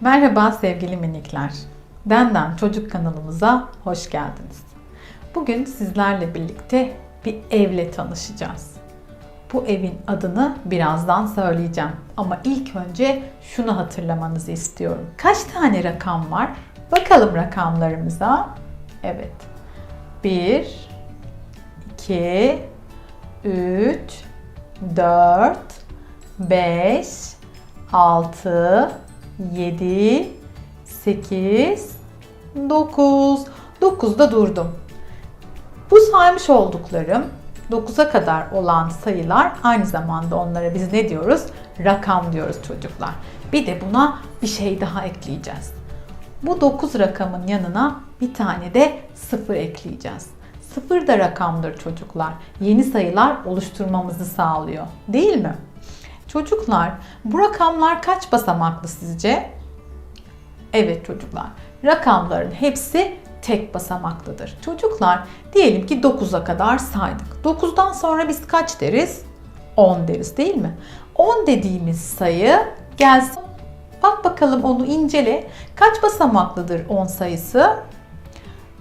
Merhaba sevgili minikler. Denden Çocuk kanalımıza hoş geldiniz. Bugün sizlerle birlikte bir evle tanışacağız. Bu evin adını birazdan söyleyeceğim. Ama ilk önce şunu hatırlamanızı istiyorum. Kaç tane rakam var? Bakalım rakamlarımıza. Evet. 1 2 3 4 5 6 7 8 9 9'da durdum. Bu saymış olduklarım 9'a kadar olan sayılar aynı zamanda onlara biz ne diyoruz? Rakam diyoruz çocuklar. Bir de buna bir şey daha ekleyeceğiz. Bu 9 rakamın yanına bir tane de 0 ekleyeceğiz. 0 da rakamdır çocuklar. Yeni sayılar oluşturmamızı sağlıyor. Değil mi? Çocuklar, bu rakamlar kaç basamaklı sizce? Evet çocuklar, rakamların hepsi tek basamaklıdır. Çocuklar, diyelim ki 9'a kadar saydık. 9'dan sonra biz kaç deriz? 10 deriz değil mi? 10 dediğimiz sayı gelsin. Bak bakalım onu incele. Kaç basamaklıdır 10 sayısı?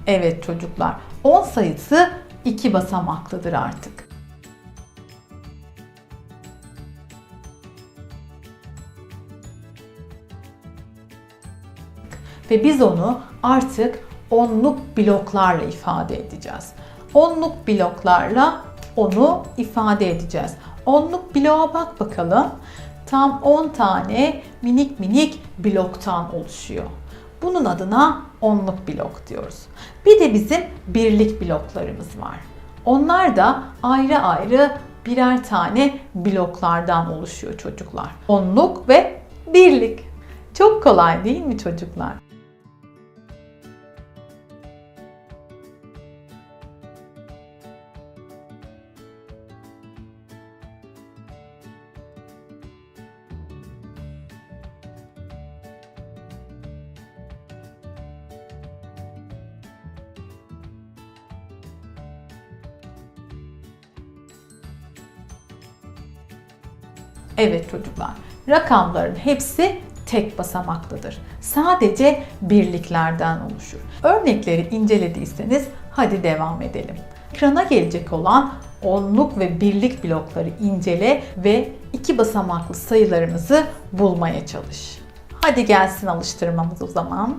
Evet çocuklar, 10 sayısı 2 basamaklıdır artık. Ve biz onu artık onluk bloklarla ifade edeceğiz. Onluk bloklarla onu ifade edeceğiz. Onluk bloğa bak bakalım. Tam 10 tane minik minik bloktan oluşuyor. Bunun adına onluk blok diyoruz. Bir de bizim birlik bloklarımız var. Onlar da ayrı ayrı birer tane bloklardan oluşuyor çocuklar. Onluk ve birlik. Çok kolay değil mi çocuklar? Evet çocuklar, rakamların hepsi tek basamaklıdır. Sadece birliklerden oluşur. Örnekleri incelediyseniz hadi devam edelim. Ekrana gelecek olan onluk ve birlik blokları incele ve iki basamaklı sayılarımızı bulmaya çalış. Hadi gelsin alıştırmamız o zaman.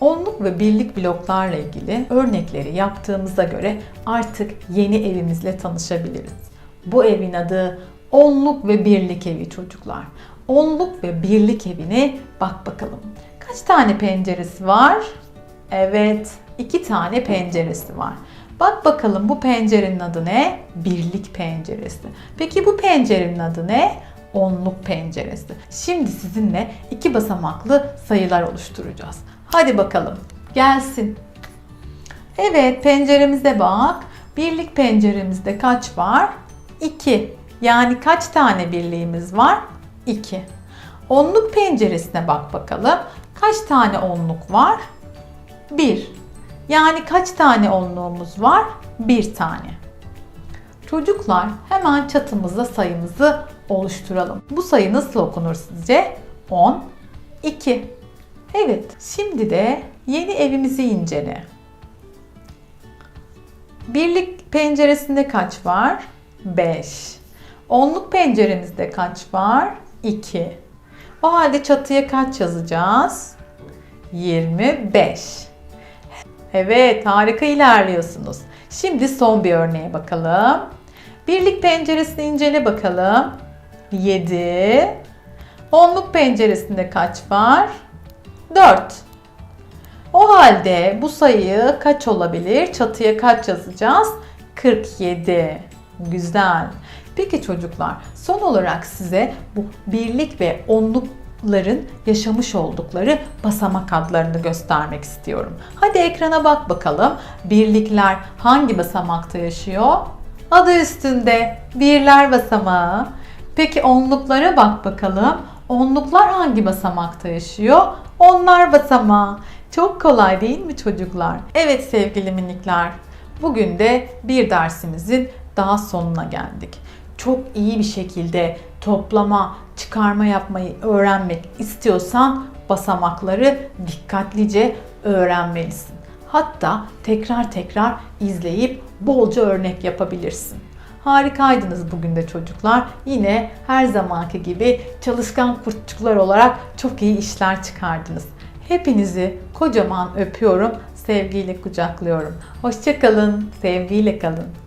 Onluk ve birlik bloklarla ilgili örnekleri yaptığımıza göre artık yeni evimizle tanışabiliriz. Bu evin adı onluk ve birlik evi çocuklar. Onluk ve birlik evine bak bakalım. Kaç tane penceresi var? Evet, iki tane penceresi var. Bak bakalım bu pencerenin adı ne? Birlik penceresi. Peki bu pencerenin adı ne? Onluk penceresi. Şimdi sizinle iki basamaklı sayılar oluşturacağız. Hadi bakalım. Gelsin. Evet penceremize bak. Birlik penceremizde kaç var? 2. Yani kaç tane birliğimiz var? 2. Onluk penceresine bak bakalım. Kaç tane onluk var? 1. Yani kaç tane onluğumuz var? 1 tane. Çocuklar hemen çatımızda sayımızı oluşturalım. Bu sayı nasıl okunur sizce? 10, 2. Evet, şimdi de yeni evimizi incele. Birlik penceresinde kaç var? 5. Onluk penceremizde kaç var? 2. O halde çatıya kaç yazacağız? 25. Evet, harika ilerliyorsunuz. Şimdi son bir örneğe bakalım. Birlik penceresini incele bakalım. 7. Onluk penceresinde kaç var? 4. O halde bu sayı kaç olabilir? Çatıya kaç yazacağız? 47. Güzel. Peki çocuklar, son olarak size bu birlik ve onlukların yaşamış oldukları basamak adlarını göstermek istiyorum. Hadi ekrana bak bakalım. Birlikler hangi basamakta yaşıyor? Adı üstünde birler basamağı. Peki onluklara bak bakalım. Onluklar hangi basamakta yaşıyor? Onlar basamağı. Çok kolay değil mi çocuklar? Evet sevgili minikler. Bugün de bir dersimizin daha sonuna geldik. Çok iyi bir şekilde toplama, çıkarma yapmayı öğrenmek istiyorsan basamakları dikkatlice öğrenmelisin. Hatta tekrar tekrar izleyip bolca örnek yapabilirsin. Harikaydınız bugün de çocuklar. Yine her zamanki gibi çalışkan kurtçuklar olarak çok iyi işler çıkardınız. Hepinizi kocaman öpüyorum, sevgiyle kucaklıyorum. Hoşçakalın, sevgiyle kalın.